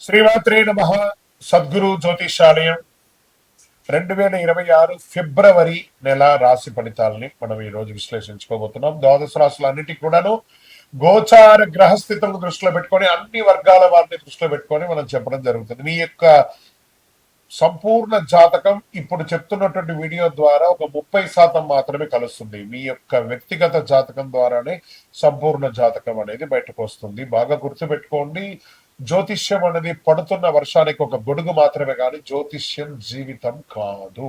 శ్రీమాత్రే నమ. సద్గురు జ్యోతిషాలయం. రెండు వేల ఇరవై ఆరు ఫిబ్రవరి నెల రాశి ఫలితాలని మనం ఈ రోజు విశ్లేషించుకోబోతున్నాం. ద్వాదశ రాశులన్నిటికీ కూడాను గోచార గ్రహస్థితులను దృష్టిలో పెట్టుకొని అన్ని వర్గాల వారిని దృష్టిలో పెట్టుకొని మనం చెప్పడం జరుగుతుంది. మీ యొక్క సంపూర్ణ జాతకం ఇప్పుడు చెప్తున్నటువంటి వీడియో ద్వారా ఒక ముప్పై శాతం మాత్రమే కలుస్తుంది. మీ యొక్క వ్యక్తిగత జాతకం ద్వారానే సంపూర్ణ జాతకం అనేది బయటకు వస్తుంది. బాగా గుర్తుపెట్టుకోండి. జ్యోతిష్యం అనేది పడుతున్న వర్షానికి ఒక గొడుగు మాత్రమే కానీ జ్యోతిష్యం జీవితం కాదు.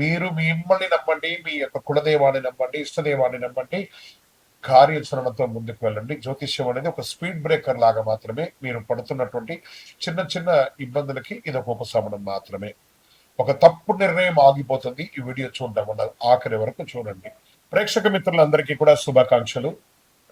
మీరు మిమ్మల్ని నమ్మండి మీ యొక్క కులదేవాన్ని నమ్మండి ఇష్టదేవాన్ని నమ్మండి కార్యాచరణతో ముందుకు వెళ్ళండి. జ్యోతిష్యం అనేది ఒక స్పీడ్ బ్రేకర్ లాగా మాత్రమే మీరు పడుతున్నటువంటి చిన్న చిన్న ఇబ్బందులకి ఇది ఒక ఉపశమనం మాత్రమే. ఒక తప్పు నిర్ణయం ఆగిపోతుంది. ఈ వీడియో చూడడం వల్ల ఆఖరి వరకు చూడండి. ప్రేక్షక మిత్రులందరికీ కూడా శుభాకాంక్షలు.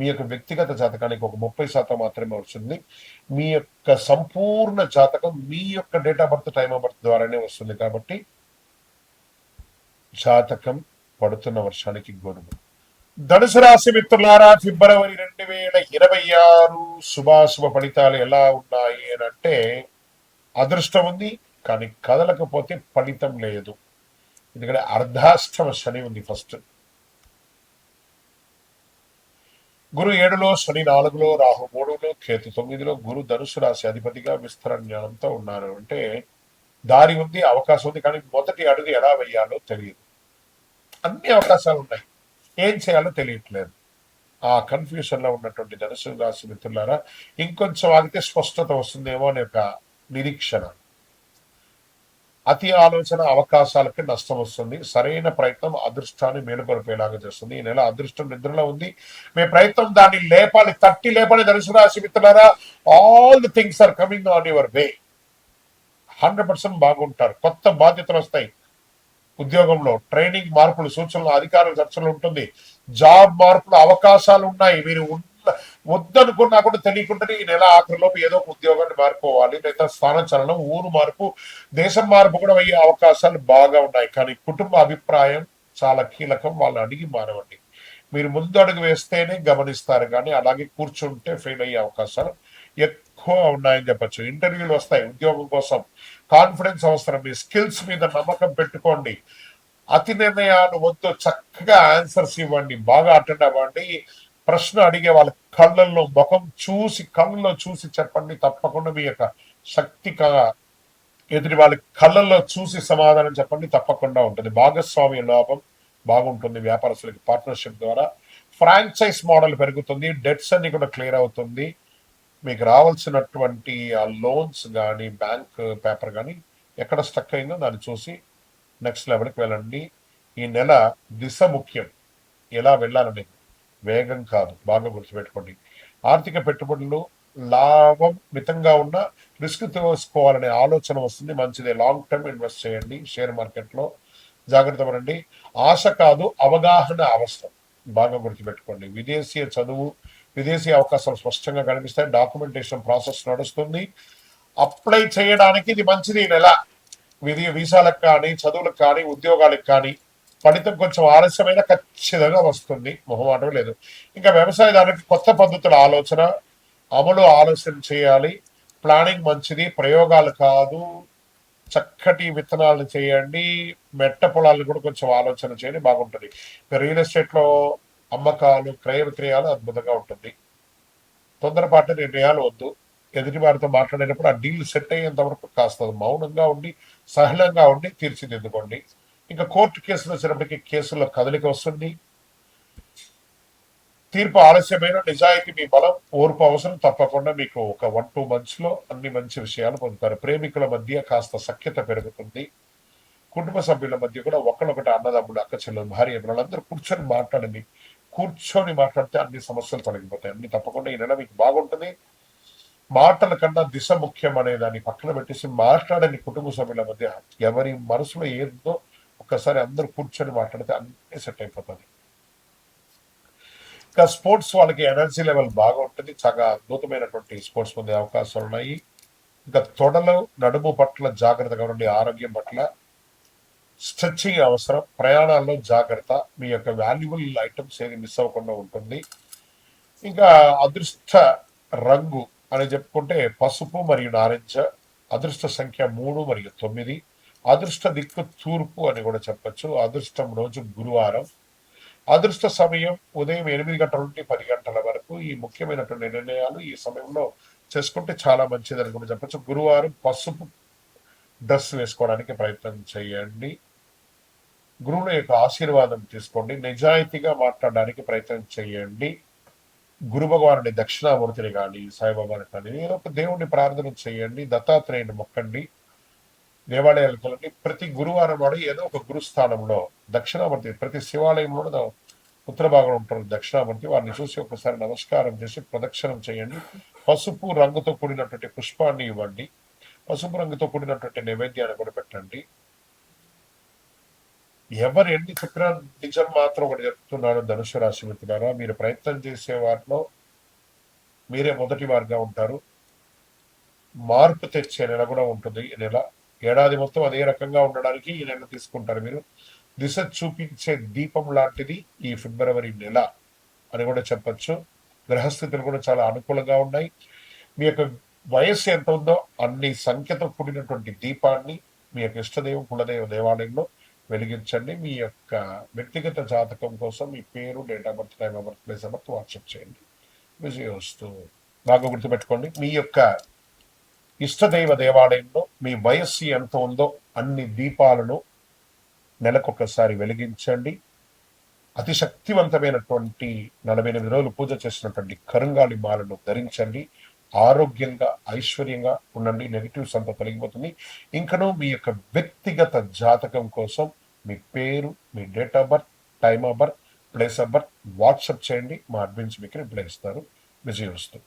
మీ యొక్క వ్యక్తిగత జాతకానికి ఒక ముప్పై శాతం మాత్రమే వస్తుంది. మీ యొక్క సంపూర్ణ జాతకం మీ యొక్క date of birth time of birth ద్వారానే వస్తుంది కాబట్టి జాతకం పడుతున్న వర్షానికి గొడుగు ధనుసు రాశి మిత్రులారా ఫిబ్రవరి రెండు వేల ఇరవై ఆరు శుభాశుభ ఫలితాలు ఎలా ఉన్నాయి అని అంటే అదృష్టం ఉంది కానీ కదలకపోతే ఫలితం లేదు. ఎందుకంటే అర్ధాష్టమ శని ఉంది ఫస్ట్. గురు ఏడులో శని నాలుగులో రాహు మూడులో కేతు తొమ్మిదిలో గురు ధనుసు రాశి అధిపతిగా విస్తరణ జ్ఞానంతో ఉన్నారు. అంటే దారి ఉంది అవకాశం ఉంది కానీ మొదటి అడుగు ఎలా వేయాలో తెలియదు. అన్ని అవకాశాలు ఉన్నాయి. ఏం చేయాలో తెలియట్లేదు. ఆ కన్ఫ్యూషన్లో ఉన్నటువంటి ధనుసు రాశి మిత్రులారా ఇంకొంచెం ఆగితే స్పష్టత వస్తుందేమో అనే ఒక నిరీక్షణ. అతి ఆలోచన అవకాశాలకి నష్టం వస్తుంది. సరైన ప్రయత్నం అదృష్టాన్ని మేలుకొలిపేలాగా చేస్తుంది. ఈ నెల అదృష్టం నిద్రలో ఉంది. మీ ప్రయత్నం దాన్ని లేపాలి తట్టి లేపాలి ధనుసు రాశి మిత్రులారా. All the things are coming on your way hundred percent బాగుంటారు. కొత్త బాధ్యతలు వస్తాయి. ఉద్యోగంలో ట్రైనింగ్ మార్పులు సూచనలు అధికారుల చర్చలు ఉంటుంది. జాబ్ మార్పులు అవకాశాలు ఉన్నాయి. మీరు వద్దనుకున్నా కూడా తెలియకుండానే ఈ నెల ఆఖరిలోపు ఏదో ఒక ఉద్యోగాన్ని మారిపోవాలి లేదా స్థానచలనం ఊరు మార్పు దేశం మార్పు కూడా అయ్యే అవకాశాలు బాగా ఉన్నాయి. కానీ కుటుంబ అభిప్రాయం చాలా కీలకం వాళ్ళు అడిగి మారవండి. మీరు ముందు అడుగు వేస్తేనే గమనిస్తారు కానీ అలాగే కూర్చుంటే ఫెయిల్ అయ్యే అవకాశాలు ఎక్కువ ఉన్నాయని చెప్పొచ్చు. ఇంటర్వ్యూలు వస్తాయి ఉద్యోగం కోసం. కాన్ఫిడెన్స్ అవసరం. మీ స్కిల్స్ మీద నమ్మకం పెట్టుకోండి. అతి నిర్ణయాలు వద్దు చక్కగా ఆన్సర్స్ ఇవ్వండి బాగా అటెండ్ అవ్వండి. ప్రశ్న అడిగే వాళ్ళ కళ్ళల్లో ముఖం చూసి కళ్ళల్లో చూసి చెప్పండి తప్పకుండా మీ యొక్క శక్తి ఎదుటి వాళ్ళ కళ్ళల్లో చూసి సమాధానం చెప్పండి తప్పకుండా ఉంటుంది. భాగస్వామ్య లాభం బాగుంటుంది వ్యాపారస్తులకి. పార్ట్నర్షిప్ ద్వారా ఫ్రాంచైజ్ మోడల్ పెరుగుతుంది. డెట్స్ అన్ని కూడా క్లియర్ అవుతుంది. మీకు రావాల్సినటువంటి ఆ లోన్స్ కానీ బ్యాంక్ పేపర్ కానీ ఎక్కడ స్టక్ అయిందో దాన్ని చూసి నెక్స్ట్ లెవెల్కి వెళ్ళండి. ఈ నెల దిశ ముఖ్యం. ఎలా వెళ్ళాలని వేగం కాదు బాగా గుర్తుపెట్టుకోండి. ఆర్థిక పెట్టుబడులు లాభం మితంగా ఉన్న రిస్క్ తీసుకోవాలనే ఆలోచన వస్తుంది మంచిదే. లాంగ్ టర్మ్ ఇన్వెస్ట్ చేయండి షేర్ మార్కెట్లో జాగ్రత్త పడండి. ఆశ కాదు అవగాహన అవసరం. బాగా గుర్తుపెట్టుకోండి. విదేశీయ చదువు విదేశీ అవకాశాలు స్పష్టంగా కనిపిస్తాయి డాక్యుమెంటేషన్ ప్రాసెస్ నడుస్తుంది. అప్లై చేయడానికి ఇది మంచిది నెల. విధి వీసాలకు కానీ చదువులకు కానీ ఉద్యోగాలకు కానీ ఫలితం కొంచెం ఆలస్యమైన ఖచ్చితంగా వస్తుంది. మొహమాటం లేదు. ఇంకా వ్యవసాయదారునికి కొత్త పద్ధతుల ఆలోచన అమలు ఆలోచన చేయాలి. ప్లానింగ్ మంచిది ప్రయోగాలు కాదు. చక్కటి విత్తనాలను చేయండి. మెట్ట పొలాలను కూడా కొంచెం ఆలోచన చేయండి. బాగుంటుంది. రియల్ ఎస్టేట్లో అమ్మకాలు క్రయ విక్రయాలు అద్భుతంగా ఉంటుంది. తొందరపాటు నిర్ణయాలు వద్దు. ఎదుటి వారితో మాట్లాడేటప్పుడు ఆ డీల్ సెట్ అయ్యేంత వరకు కాస్త మౌనంగా ఉండి సహనంగా ఉండి తీర్చిదిద్దుకోండి. ఇంకా కోర్టు కేసులు వచ్చినప్పటికీ కేసుల్లో కదలిక వస్తుంది. తీర్పు ఆలస్యమైన నిజాయితీ మీ బలం ఓర్పు అవసరం తప్పకుండా మీకు ఒక వన్ టూ మంత్స్లో అన్ని మంచి విషయాలు పొందుతారు. ప్రేమికుల మధ్య కాస్త సఖ్యత పెరుగుతుంది. కుటుంబ సభ్యుల మధ్య కూడా ఒకళ్ళొకటి అన్నదమ్ముడు అక్క చెల్లెలు భార్య వాళ్ళందరూ కూర్చొని మాట్లాడండి. కూర్చొని మాట్లాడితే అన్ని సమస్యలు తొలగిపోతాయి. అన్ని తప్పకుండా ఈ నెల మీకు బాగుంటుంది. మాటల కన్నా దిశ ముఖ్యం అనే దాన్ని పక్కన పెట్టేసి మాట్లాడని కుటుంబ సభ్యుల మధ్య ఎవరి మనసులో ఏందో ఒక్కసారి అందరూ కూర్చొని మాట్లాడితే అన్నీ సెట్ అయిపోతుంది. ఇంకా స్పోర్ట్స్ వాళ్ళకి ఎనర్జీ లెవెల్ బాగా ఉంటుంది. చాలా అద్భుతమైనటువంటి స్పోర్ట్స్ పొందే అవకాశాలు ఉన్నాయి. ఇంకా తొడలు నడుము పట్ల జాగ్రత్తగా ఉండి ఆరోగ్యం పట్ల స్ట్రెచ్చింగ్ అవసరం. ప్రయాణాల్లో జాగ్రత్త. మీ యొక్క వాల్యుబుల్ ఐటమ్స్ ఏది మిస్ అవ్వకుండా ఉంటుంది. ఇంకా అదృష్ట రంగు అని చెప్పుకుంటే పసుపు మరియు నారింజ అదృష్ట సంఖ్య మూడు మరియు తొమ్మిది. అదృష్ట దిక్కు తూర్పు అని కూడా చెప్పచ్చు. అదృష్టం రోజు గురువారం. అదృష్ట సమయం ఉదయం ఎనిమిది గంటల నుండి పది గంటల వరకు ఈ ముఖ్యమైనటువంటి నిర్ణయాలు ఈ సమయంలో చేసుకుంటే చాలా మంచిదని కూడా చెప్పచ్చు. గురువారం పసుపు డ్రెస్ వేసుకోవడానికి ప్రయత్నం చేయండి. గురువుల యొక్క ఆశీర్వాదం తీసుకోండి. నిజాయితీగా మాట్లాడడానికి ప్రయత్నం చేయండి. గురు భగవానుడి దక్షిణామూర్తిని కానీ సాయిబాబాని కానీ ఏదో ఒక దేవుణ్ణి ప్రార్థన చేయండి. దత్తాత్రేయుని మొక్కండి. దేవాలయాలకు వెళ్ళండి ప్రతి గురువారం వాడు ఏదో ఒక గురుస్థానంలో దక్షిణామూర్తి ప్రతి శివాలయంలో ఉత్తర భాగంలో ఉంటారు దక్షిణామూర్తి వారిని చూసి ఒకసారి నమస్కారం చేసి ప్రదక్షిణం చేయండి. పసుపు రంగుతో కూడినటువంటి పుష్పాన్ని ఇవ్వండి. పసుపు రంగుతో కూడినటువంటి నైవేద్యాన్ని కూడా పెట్టండి. ఎవరు ఎన్ని చెప్పినా నిజం మాత్రం ఒకటి చెప్తున్నాడు ధనుసు రాశి మిత్రులారా. మీరు ప్రయత్నం చేసే వారిలో మీరే మొదటి వారిగా ఉంటారు. మార్పు తెచ్చే నెల కూడా ఉంటుంది ఈ నెల. ఏడాది మొత్తం అదే రకంగా ఉండడానికి ఈ నెల తీసుకుంటారు మీరు. దిశ చూపించే దీపం లాంటిది ఈ ఫిబ్రవరి నెల అని కూడా చెప్పచ్చు. గ్రహస్థితులు కూడా చాలా అనుకూలంగా ఉన్నాయి. మీ యొక్క వయస్సు ఎంత ఉందో అన్ని సంఖ్యతో కూడినటువంటి దీపాన్ని మీ యొక్క ఇష్టదేవం కులదేవ దేవాలయంలో వెలిగించండి. మీ యొక్క వ్యక్తిగత జాతకం కోసం మీ పేరు date of birth time of birth place of birth WhatsApp చేయండి. విజయ వస్తూ బాగా గుర్తుపెట్టుకోండి. మీ యొక్క ఇష్టదైవ దేవాలయంలో మీ వయస్సు ఎంత ఉందో అన్ని దీపాలను నెలకొకసారి వెలిగించండి. అతి శక్తివంతమైనటువంటి నలభై ఎనిమిది రోజులు పూజ చేసినటువంటి కరుంగాలి మాలను ధరించండి. ఆరోగ్యంగా ఐశ్వర్యంగా ఉండండి. నెగిటివ్స్ అంతా తొలగిపోతుంది ఇంకనూ మీ యొక్క వ్యక్తిగత జాతకం కోసం మీ పేరు మీ date of birth time of birth place of birth WhatsApp చేయండి. మా అడ్మిన్స్ మీకు రిప్లై ఇస్తారు. విజయవస్తు.